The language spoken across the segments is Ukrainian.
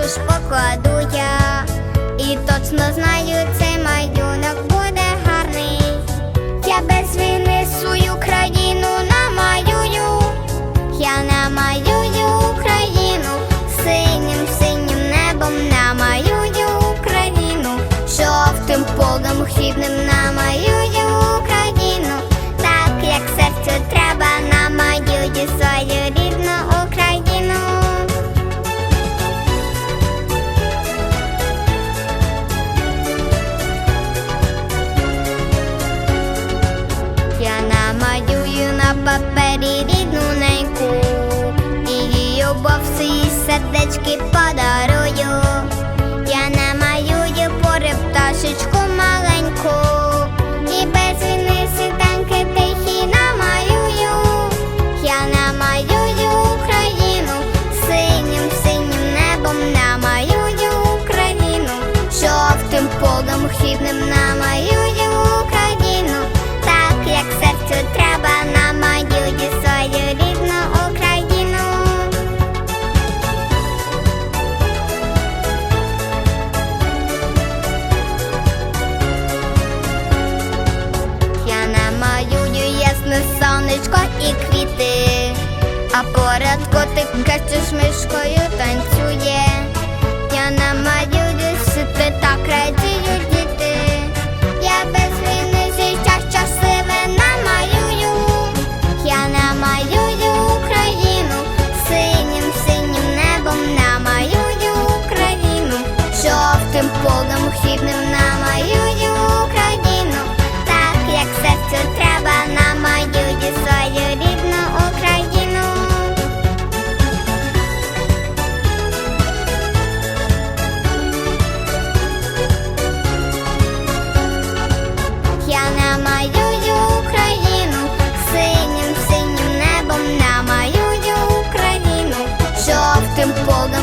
також покладу я. І точно знаю, цей малюнок буде гарний. Я без війни свою країну намалюю. Я намалюю Україну синім, синім небом намалюю Україну, жовтим полем хлібним сердечки подарую. Я намалюю пори пташечку маленьку. І без війни світанки тихі намалюю. Я намалюю Україну синім, синім небом. Намалюю Україну жовтим полем хлібним намалюю сонечко і квіти, а поряд котик качеш мишкою танцює. Я намалюю, що ти так радіють діти. Я без війни життя щасливе намалюю. Я намалюю Україну синім, синім небом намалюю Україну, жовтим полем хлібним намалюю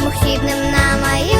намалюю Україну,